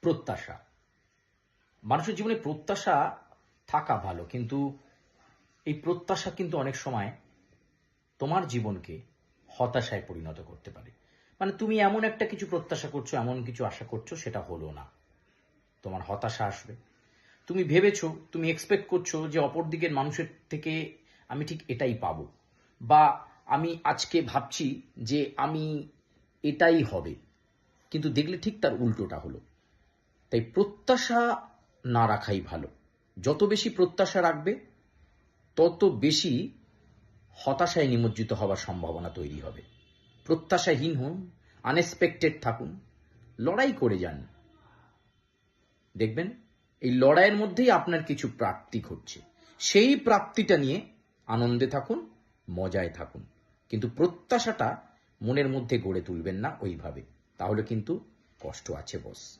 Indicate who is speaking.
Speaker 1: প্রত্যাশা। মানুষের জীবনে প্রত্যাশা থাকা ভালো, কিন্তু এই প্রত্যাশা কিন্তু অনেক সময় তোমার জীবনকে হতাশায় পরিণত করতে পারে। মানে তুমি এমন একটা কিছু প্রত্যাশা করছ, এমন কিছু আশা করছ, সেটা হলো না। তোমার হতাশা আসবে। তুমি ভেবেছো, তুমি এক্সপেক্ট করছ যে অপর দিকের মানুষের থেকে আমি ঠিক এটাই পাবো। বা আমি আজকে ভাবছি যে আমি এটাই হবে। কিন্তু দেখলে ঠিক তার উল্টোটা হলো। তাই প্রত্যাশা না রাখাই ভালো। যত বেশি প্রত্যাশা রাখবে, তত বেশি হতাশায় নিমজ্জিত হওয়ার সম্ভাবনা তৈরি হবে। প্রত্যাশাহীন হন আনএক্সপেক্টেড থাকুন, লড়াই করে যান। দেখবেন, এই লড়াইয়ের মধ্যেই আপনার কিছু প্রাপ্তি ঘটছে। সেই প্রাপ্তিটা নিয়ে আনন্দে থাকুন, মজায় থাকুন। কিন্তু প্রত্যাশাটা মনের মধ্যে গড়ে তুলবেন না ওইভাবে। তাহলে কিন্তু কষ্ট আছে, বস।